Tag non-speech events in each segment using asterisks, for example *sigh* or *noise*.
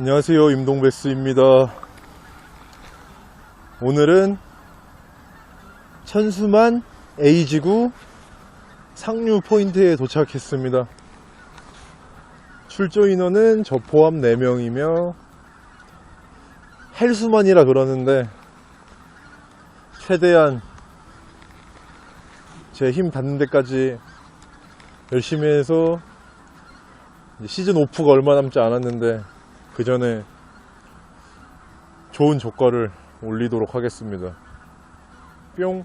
안녕하세요 임동베스입니다. 오늘은 천수만 A지구 상류 포인트에 도착했습니다. 출조 인원은 저 포함 4명이며 헬수만이라 그러는데 최대한 제 힘 닿는 데까지 열심히 해서 시즌 오프가 얼마 남지 않았는데 그 전에 좋은 조과를 올리도록 하겠습니다. 뿅.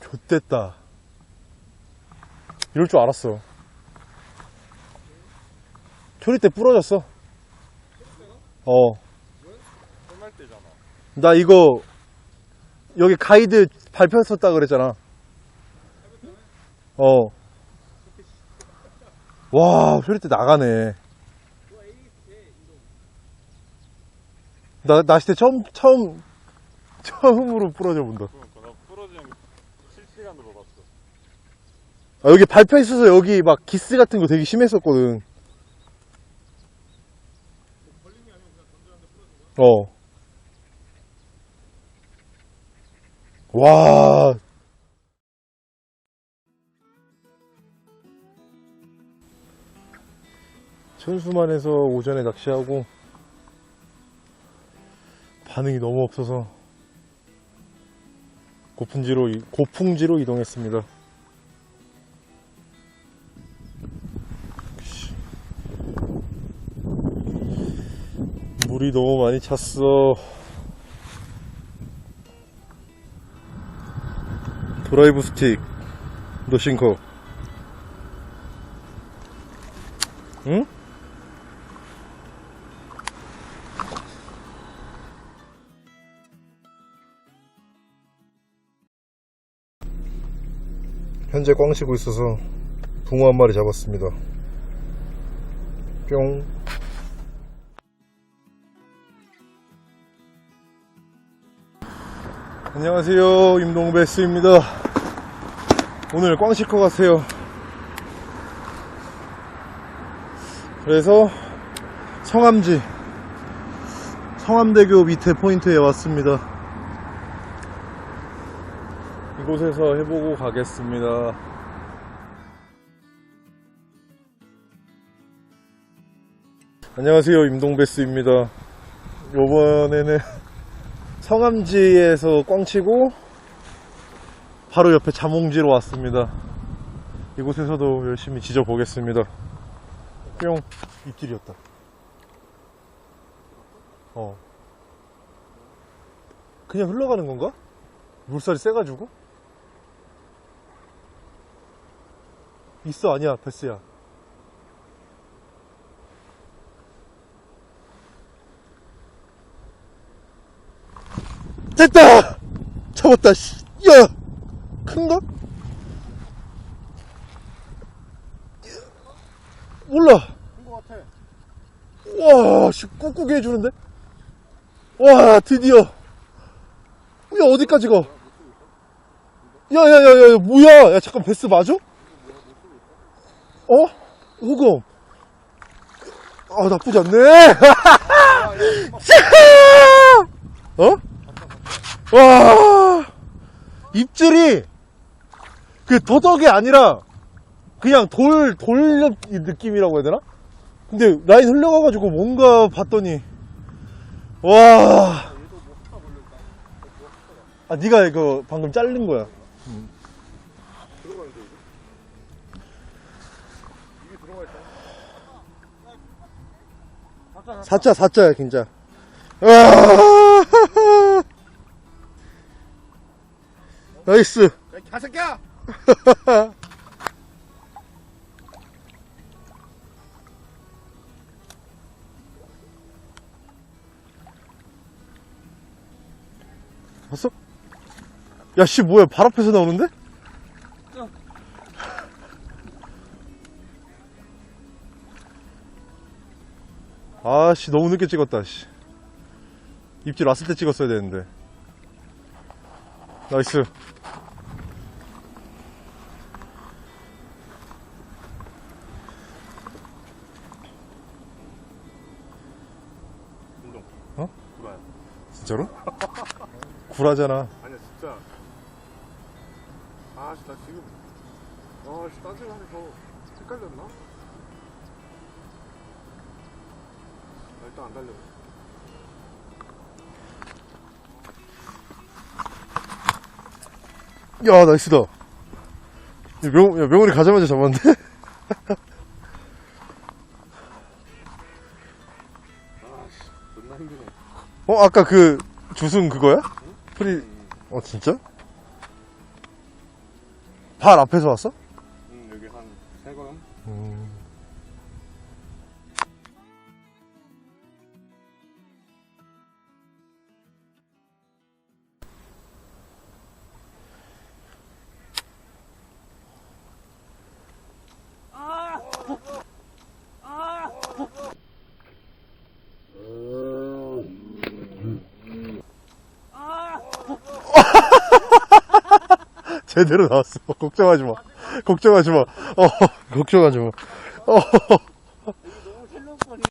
좆됐다. 이럴 줄 알았어. 초리 때 부러졌어. 어. 나 이거 여기 가이드 밟혔었다 그랬잖아. 어. 와, 초리 때 나가네. 나때 처음 처음 *laughs* 처음으로 부러져 본다. 그러니까 나 부러지는 거 실시간으로 봤어. 아, 여기 밟혀 있어서 여기 막 기스 같은 거 되게 심했었거든. 어. 와. 천수만에서 오전에 낚시하고 반응이 너무 없어서 고풍지로 이- 고풍지로 이동했습니다. 물이 너무 많이 찼어. 드라이브 스틱, 노싱커. 응? 현재 꽝 치고 있어서 붕어 한 마리 잡았습니다. 뿅. 안녕하세요. 임동베스입니다. 오늘 꽝시커 가세요. 그래서 성암지 성암대교 밑에 포인트에 왔습니다. 이곳에서 해보고 가겠습니다. 안녕하세요. 임동베스입니다. 요번에는 성암지에서 꽝치고 바로 옆에 자몽지로 왔습니다. 이곳에서도 열심히 지져보겠습니다. 뿅 입질이었다. 어. 그냥 흘러가는 건가? 물살이 세가지고? 있어 아니야 베스야. 됐다! 잡았다, 씨. 야! 큰가? 몰라. 큰거 같아. 와, 씨, 꾹꾹이 해주는데? 와, 드디어. 야, 어디까지 가? 야, 야, 야, 야, 뭐야? 야, 잠깐, 베스 맞아? 어? 호금. 아, 나쁘지 않네. *laughs* 어? 와, 입질이 그 더덕이 아니라 그냥 돌, 돌 느낌이라고 해야 되나? 근데 라인 흘러가가지고 뭔가 봤더니 와. 아, 네가 이거 방금 자른 거야. 사자, 사자야, 진짜. 와. 나이스. 가새끼야! *laughs* 봤어? 야, 씨, 뭐야, 발 앞에서 나오는데? *laughs* 아, 씨, 너무 늦게 찍었다, 씨. 입질 왔을 때 찍었어야 되는데. 나이스 운동. 어? 구라야. 진짜로? 구라잖아 아니야, 진짜. 아, 씨, 나 지금. 아, 씨, 딴 생각해서 헷갈렸나? 나 일단 안 달려. 야 나이스다 야, 명, 야, 명훈이 가자마자 잡았는데? 아, 씨, 존나 힘드네. 어 아까 그 주승 그거야? 프리 어 진짜? 발 앞에서 왔어? 음, 여기 한 세 걸음? 음. 제대로 나왔어. *laughs* 걱정하지 마. 걱정하지 마. 어, 걱정하지 마. 어,